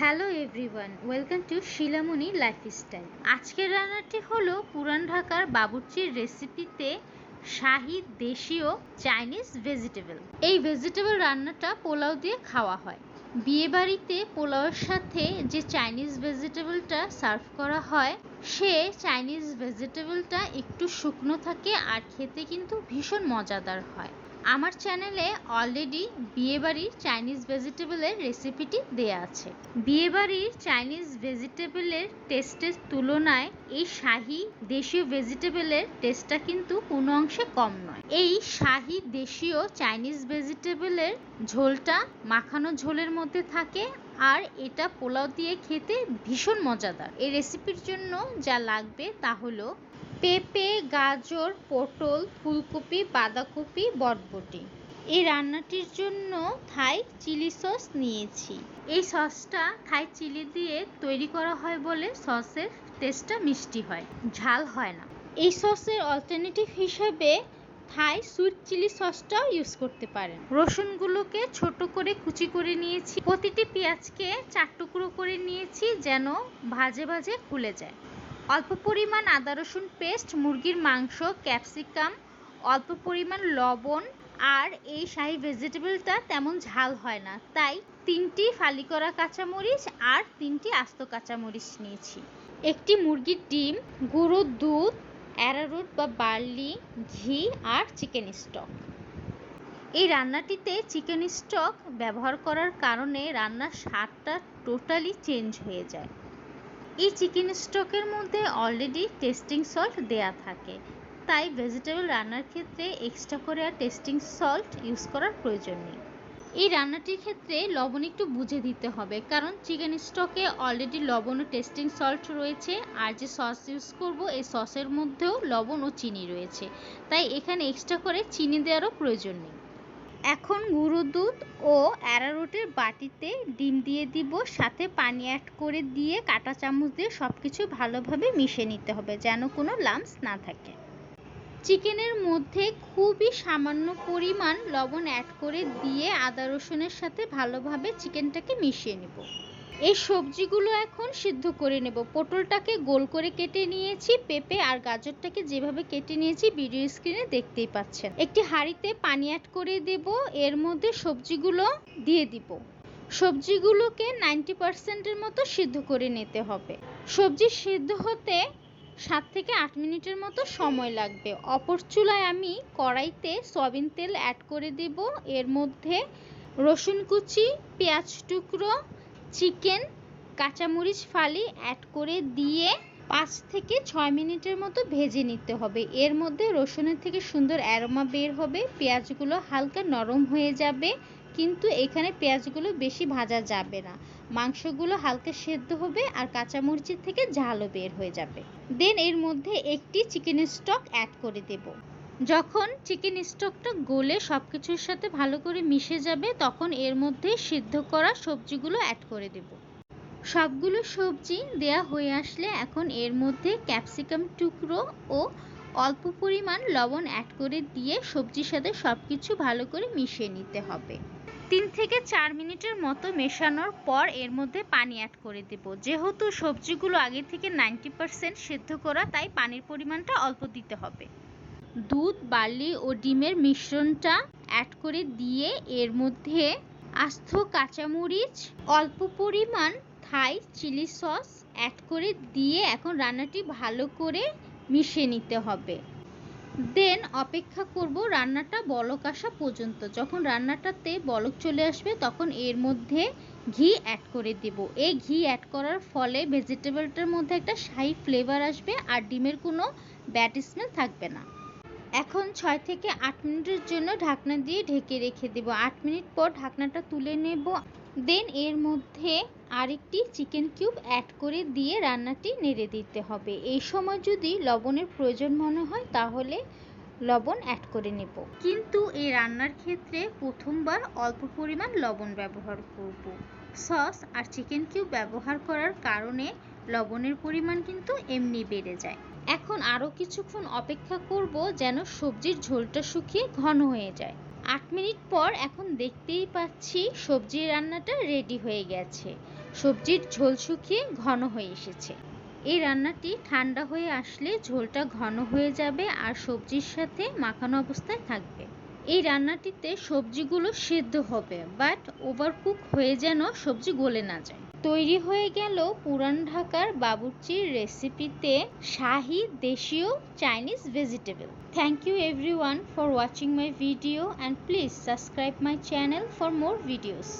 Hello everyone, welcome to Shilamoni lifestyle. আজকের রান্নাটি হলো পুরান ঢাকার বাবুর্চির রেসিপিতে শাহি দেশীয় চাইনিজ ভেজিটেবল। এই ভেজিটেবল রান্নাটা পোলাও দিয়ে খাওয়া হয়। বিয়েবাড়িতে পোলাওয়ের সাথে যে চাইনিজ ভেজিটেবলটা সার্ভ করা হয় সে চাইনিজ ভেজিটেবলটা একটু শুকনো থাকে আর খেতে কিন্তু ভীষণ মজাদার হয়। আমার চ্যানেলে অলরেডি বিয়েবাড়ির চাইনিজ ভেজিটেবলের রেসিপিটি দেয়া আছে। বিয়েবাড়ির চাইনিজ ভেজিটেবলের টেস্টের তুলনায় এই শাহি দেশীয় ভেজিটেবলের টেস্টটা কিন্তু কোনো অংশে কম নয়। এই শাহি দেশীয় চাইনিজ ভেজিটেবলের ঝোলটা মাখানো ঝোলের মধ্যে থাকে আর এটা পোলাও দিয়ে খেতে ভীষণ মজাদার। এই রেসিপির জন্য যা লাগবে তা হলো পেঁপে, গাজর, পটল, ফুলকপি, বাঁধাকপি বটবটি এই রান্নাটির জন্য থাই চিলি সস নিয়েছি। এই সসটা থাই চিলি দিয়ে তৈরি করা হয় বলে সসের টেস্টটা মিষ্টি হয়, ঝাল হয় না। এই সসের অল্টারনেটিভ হিসেবে থাই সুইট চিলি সসটাও ইউজ করতে পারেন। রসুনগুলোকে ছোট করে কুচি করে নিয়েছি। প্রতিটি পেঁয়াজকে চার টুকরো করে নিয়েছি যেন ভাজে ভাজে খুলে যায়। অল্প পরিমাণ আদা রসুন পেস্ট, মুরগির মাংস, ক্যাপসিকাম, অল্প পরিমাণ লবণ, আর এই শাহি ভেজিটেবলটা তেমন ঝাল হয় না। তাই তিনটি ফালি করা কাঁচামরিচ আর তিনটি আস্ত কাঁচামরিচ নিয়েছি। একটি মুরগির ডিম, গুঁড়ো দুধ অ্যারারুট বা বার্লি, ঘি আর চিকেন স্টক। এই রান্নাটিতে চিকেন স্টক ব্যবহার করার কারণে রান্নার স্বাদটা টোটালি চেঞ্জ হয়ে যায়। এই চিকেন স্টকের মধ্যে অলরেডি টেস্টিং সল্ট দেয়া থাকে। তাই ভেজিটেবল রান্নার ক্ষেত্রে এক্সট্রা করে আর টেস্টিং সল্ট ইউজ করার প্রয়োজন নেই। এই রান্নাটির ক্ষেত্রে লবণ একটু বুঝে দিতে হবে, কারণ চিকেন স্টকে অলরেডি লবণ ও টেস্টিং সল্ট রয়েছে, আর যে সস ইউজ করব, এই সসের মধ্যেও লবণ ও চিনি রয়েছে। তাই এখানে এক্সট্রা করে চিনি দেওয়ারও প্রয়োজন নেই। এখন গুঁড়ো দুধ ও অ্যারারুটের বাটিতে ডিম দিয়ে দিব, সাথে পানি অ্যাড করে দিয়ে কাঁটা চামচ দিয়ে সব কিছু ভালোভাবে মিশিয়ে নিতে হবে, যেন কোনো লামস না থাকে। চিকেনের মধ্যে খুবই সামান্য পরিমাণ লবণ অ্যাড করে দিয়ে আদা রসুনের সাথে ভালোভাবে চিকেনটাকে মিশিয়ে নেব। এই সবজিগুলো এখন সিদ্ধ করে নেব। পটলটাকে গোল করে কেটে নিয়েছি, পেঁপে আর গাজরটাকে যেভাবে কেটে নিয়েছি ভিডিও স্ক্রিনে দেখতেই পাচ্ছেন। একটি হাঁড়িতে পানি অ্যাড করে দেব, এর মধ্যে সবজিগুলো দিয়ে দিব। সবজিগুলোকে নাইনটি পার্সেন্টের মতো সিদ্ধ করে নিতে হবে। সবজি সিদ্ধ হতে সাত থেকে আট মিনিটের মতো সময় লাগবে। অপর চুলায় আমি কড়াইতে সয়াবিন তেল অ্যাড করে দেব। এর মধ্যে রসুন কুচি, পেঁয়াজ টুকরো, চিকেন, কাঁচামরিচ ফালি অ্যাড করে দিয়ে পাঁচ থেকে ছয় মিনিটের মতো ভেজে নিতে হবে। এর মধ্যে রসুনের থেকে সুন্দর অ্যারোমা বের হবে। পেঁয়াজগুলো হালকা নরম হয়ে যাবে। কিন্তু এখানে পেঁয়াজগুলো বেশি ভাজা যাবে না। মাংসগুলো হালকা সেদ্ধ হবে আর কাঁচামরিচের থেকে ঝালও বের হয়ে যাবে। দেন এর মধ্যে একটি চিকেনের স্টক অ্যাড করে দেব। যখন চিকেন স্টকটা গলে সব কিছুর সাথে ভালো করে মিশে যাবে, তখন এর মধ্যে সিদ্ধ করা সবজিগুলো অ্যাড করে দেব। সবগুলো সবজি দেয়া হয়ে আসলে এখন এর মধ্যে ক্যাপসিকাম টুকরো ও অল্প পরিমাণ লবণ অ্যাড করে দিয়ে সবজির সাথে সব কিছু ভালো করে মিশিয়ে নিতে হবে। তিন থেকে চার মিনিটের মতো মেশানোর পর এর মধ্যে পানি অ্যাড করে দেব। যেহেতু সবজিগুলো আগে থেকে নাইনটি পারসেন্ট সেদ্ধ করা, তাই পানির পরিমাণটা অল্প দিতে হবে। দুধ, বার্লি ও ডিমের মিশ্রণটা অ্যাড করে দিয়ে এর মধ্যে আস্ত কাঁচামরিচ, অল্প পরিমাণ থাই চিলি সস অ্যাড করে দিয়ে এখন রান্নাটি ভালো করে মিশিয়ে নিতে হবে। দেন অপেক্ষা করব রান্নাটা বলক আসা পর্যন্ত। যখন রান্নাটাতে বলক চলে আসবে, তখন এর মধ্যে ঘি অ্যাড করে দেব। এই ঘি অ্যাড করার ফলে ভেজিটেবলটার মধ্যে একটা শাহি ফ্লেভার আসবে আর ডিমের কোনো ব্যাড স্মেল থাকবে না। এখন ছয় থেকে আট মিনিটের জন্য ঢাকনা দিয়ে ঢেকে রেখে দেব। আট মিনিট পর ঢাকনাটা তুলে নেব। দেন এর মধ্যে আরেকটি চিকেন কিউব অ্যাড করে দিয়ে রান্নাটি নেড়ে দিতে হবে। এই সময় যদি লবণের প্রয়োজন মনে হয়, তাহলে লবণ অ্যাড করে নেব। কিন্তু এই রান্নার ক্ষেত্রে প্রথমবার অল্প পরিমাণ লবণ ব্যবহার করব। সস আর চিকেন কিউব ব্যবহার করার কারণে লবণের পরিমাণ কিন্তু এমনি বেড়ে যায়। এখন আরও কিছুক্ষণ অপেক্ষা করব যেন সবজির ঝোলটা শুকিয়ে ঘন হয়ে যায়। আট মিনিট পর এখন দেখতেই পাচ্ছি সবজি রান্নাটা রেডি হয়ে গেছে। সবজির ঝোল শুকিয়ে ঘন হয়ে এসেছে। এই রান্নাটি ঠান্ডা হয়ে আসলে ঝোলটা ঘন হয়ে যাবে আর সবজির সাথে মাখানো অবস্থায় থাকবে। এই রান্নাটিতে সবজিগুলো সিদ্ধ হবে বাট ওভারকুক হয়ে যেন সবজি গলে না যায়। তৈরি হয়ে গেল পুরান ঢাকার বাবুর্চির রেসিপিতে শাহি দেশীয় Chinese vegetable thank you everyone for watching my video and please subscribe my channel for more videos